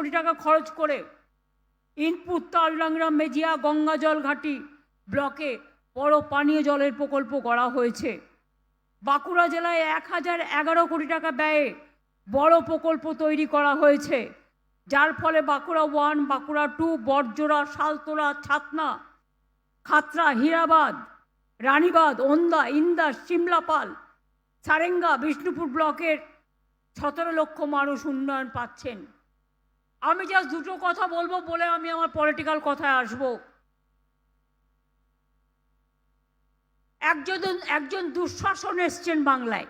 কোটি টাকা খরচ করে ইনপুট তালডাংরা মেজিয়া গঙ্গাজল ঘাটি ব্লকে বড় পানীয় জলের প্রকল্প করা হয়েছে। বাঁকুড়া জেলায় এক হাজার এগারো কোটি টাকা ব্যয়ে বড় প্রকল্প তৈরি করা হয়েছে। যার ফলে বাঁকুড়া ওয়ান, বাঁকুড়া টু বরজোড়া শালতোলা, ছাতনা, খাতরা, হীরাবাদ রানীবাদ ওন্দা, ইন্দা, সিমলাপাল, সারেঙ্গা, বিষ্ণুপুর ব্লকের সতেরো লক্ষ মানুষ উন্নয়ন পাচ্ছেন। আমি জাস্ট দুটো কথা বলব বলে আমি আমার পলিটিক্যাল কথায় আসব। একজন একজন দুঃশাসন এসছেন বাংলায়।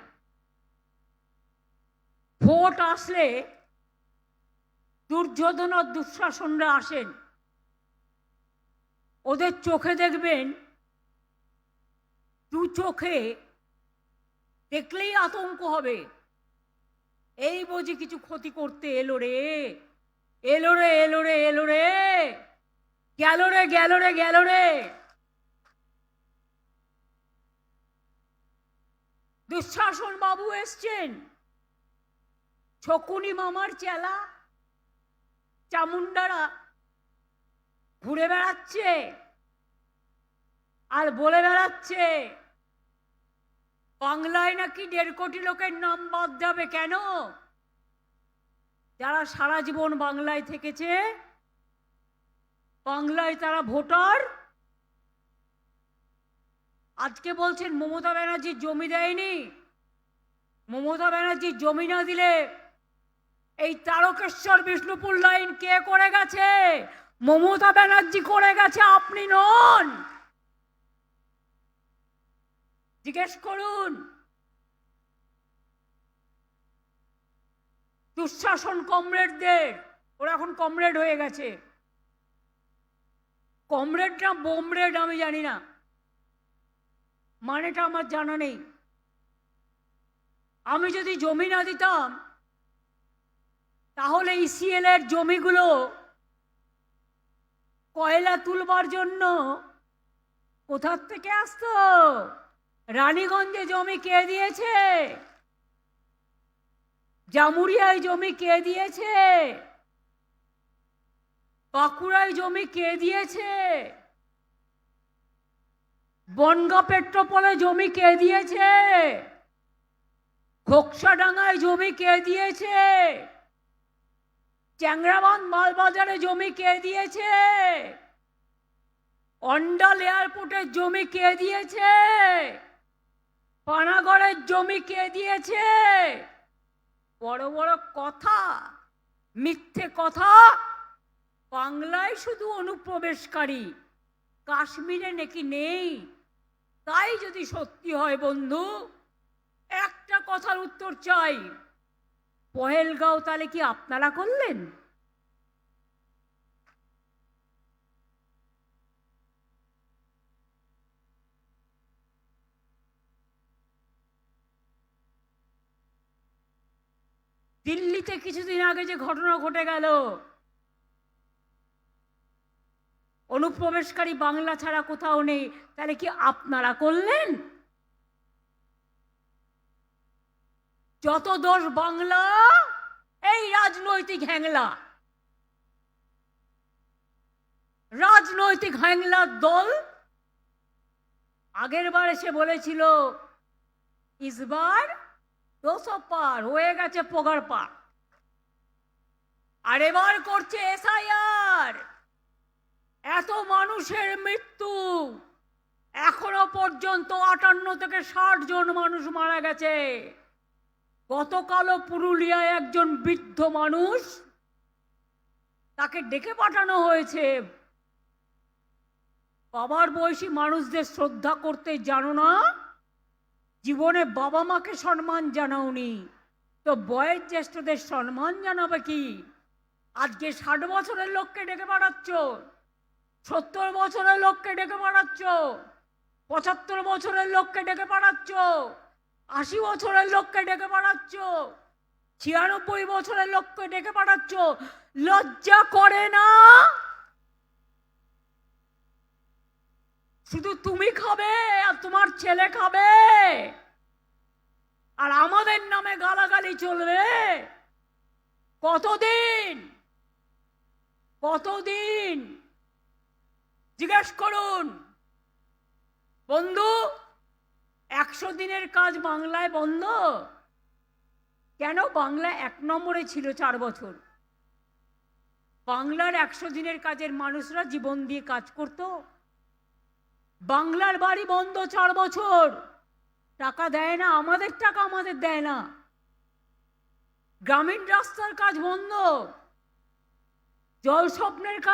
ভোট আসলে দুর্যোধন আর দুঃশাসনরা আসেন। ওদের চোখে দেখবেন, দু চোখে দেখলেই আতঙ্ক হবে। এই বুঝি কিছু ক্ষতি করতে এলো রে। এলো রে এলো রে এলো রে গেল রে গেল রে গেল রে দুঃশাসন বাবু এসছেন। ছকুনি মামার চেলা। চামুন্ডারা ঘুরে বেড়াচ্ছে। আর বলে বেড়াচ্ছে, বাংলায় নাকি দেড় কোটি লোকের নাম বাদ যাবে কেন? যারা সারা জীবন বাংলায় থেকেছে, বাংলায় তারা ভোটার। আজকে বলছেন, মমতা ব্যানার্জি জমি দেয়নি। মমতা ব্যানার্জি জমি না দিলে এই তারকেশ্বর বিষ্ণুপুর লাইন কে করে গেছে? মমতা ব্যানার্জি করে গেছে, আপনি নন। জিজ্ঞেস করুন। দুঃশাসন কমরেডদের। ওরা এখন কমরেড হয়ে গেছে। কমরেড না বোমরেড, আমি জানি না। মানেটা আমার জানা নেই। আমি যদি জমি না দিতাম, তাহলে ইসিএল এর জমিগুলো কয়লা তুলবার জন্য কোথার থেকে আসতো? রানীগঞ্জে জমি কে দিয়েছে? জামুরিয়ায় জমি কে দিয়েছে? বাঁকুড়ায় জমি কে দিয়েছে? বনগা পেট্রোপলে জমি কে দিয়েছে? ঘোকসাডাঙ্গায় জমি কে দিয়েছে? চ্যাংরাবান মালবাজারে জমি কে দিয়েছে? অন্ডাল এয়ারপোর্টের জমি কে দিয়েছে? পানাগড়ের জমি কে দিয়েছে? বড় বড় কথা, মিথ্যে কথা, বাংলায় শুধু অনুপ্রবেশকারী, কাশ্মীরে নাকি নেই? তাই যদি সত্যি হয় বন্ধু, একটা কথার উত্তর চাই। পহেলগাঁও তাহলে কি আপনারা করলেন? দিল্লিতে কিছুদিন আগে যে ঘটনা ঘটে গেল, অনুপ্রবেশকারী বাংলা ছাড়া কোথাও নেই, তাহলে কি আপনারা করলেন? যত দোষ বাংলা, এই রাজনৈতিক হ্যাংলা। রাজনৈতিক হ্যাংলার দল, আগের বার এসে বলেছিল, ইসবার দুশো পার হয়ে গেছে পোগার পার আর এবার করছে এসআইআর। এত মানুষের মৃত্যু। এখনও পর্যন্ত আটান্ন থেকে ষাট জন মানুষ মারা গেছে। গতকালও পুরুলিয়ায় একজন বৃদ্ধ মানুষ তাকে ডেকে পাঠানো হয়েছে। বাবার বয়সী মানুষদের শ্রদ্ধা করতে জানো না? জীবনে বাবা মাকে সম্মান জানাওনি। তো বয়ের জ্যেষ্ঠদের সম্মান জানাবে কি? আজকে ষাট বছরের লোককে ডেকে পাঠাচ্ছ। সত্তর বছরের লোককে ডেকে পাঠাচ্ছ। পঁচাত্তর বছরের লোককে ডেকে পাঠাচ্ছ। আশি বছরের লোককে ডেকে পাঠাচ্ছ। ছিয়ানব্বই বছরের লোককে ডেকে পাঠাচ্ছ। লজ্জা করে না? শুধু তুমি খাবে আর তোমার ছেলে খাবে। আর আমাদের নামে গালাগালি চলবে। কতদিন? কতদিন? জিজ্ঞেস করুন। বন্ধু, একশো দিনের কাজ বাংলায় বন্ধ? কেন বাংলা এক নম্বরে ছিল চার বছর? বাংলার একশো দিনের কাজের মানুষরা জীবন দিয়ে কাজ করত? বাংলার বাড়ি বন্ধ চার বছর। টাকা দেয় না, আমাদের টাকা আমাদের দেয় না। গ্রামীণ রাস্তার কাজ বন্ধ। জল স্বপ্নের কাজ